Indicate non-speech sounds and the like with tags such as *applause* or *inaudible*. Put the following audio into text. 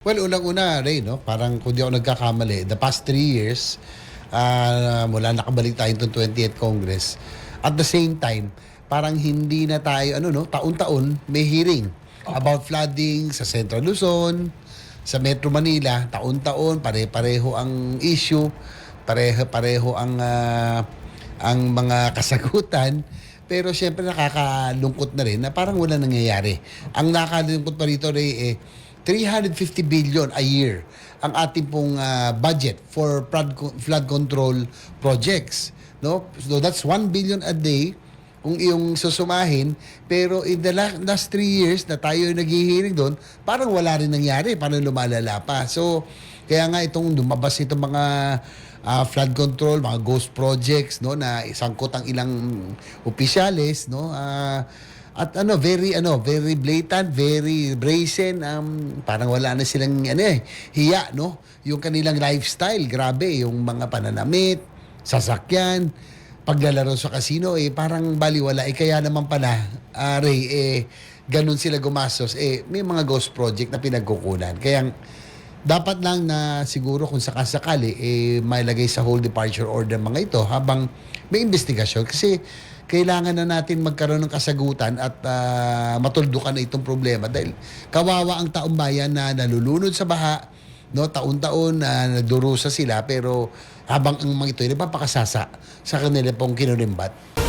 Well, unang-una, Ray, no? parang kung di ako nagkakamali, the past three years, ah, mula nakabalik tayo itong 28th Congress, at the same time, parang hindi na tayo, ano no, taon-taon may hearing about flooding sa Central Luzon, sa Metro Manila, taon-taon, pare-pareho ang issue, pareho-pareho ang ah, ang mga *laughs* kasagutan. Pero siyempre nakakalungkot na rin na parang wala nangyayari. Ang nakakalungkot pa rito, Ray, eh, 350 billion a year ang ating pong ah, budget for flood, co- flood control projects. No? So that's 1 billion a day kung iyong susumahin. Pero in the la- last three years na tayo naghihiring doon, parang wala rin nangyari. Parang lumalala pa. So, kaya nga itong lumabas itong mga ah, flood control, mga ghost projects, no, na isangkot ang ilang opisyales, no, ah, at ano, very, ano, very blatant, very brazen, um, parang wala na silang, ano eh, hiya, no, yung kanilang lifestyle, grabe, yung mga pananamit, sasakyan, paglalaro sa casino, eh, parang baliwala, eh, kaya naman pala, ah, Ray, eh, ganun sila gumastos, eh, may mga ghost project na pinagkukunan, kaya, dapat lang na siguro kung sakasakali eh mailagay sa whole departure order mga ito habang may investigasyon. Kasi kailangan na natin magkaroon ng kasagutan at ah, matuldukan na itong problema dahil kawawa ang taong bayan na nalulunod sa baha no taon-taon na nagdurusa sila pero habang ang mga ito ay nagpapakasasa sa kanila pong kinulimbat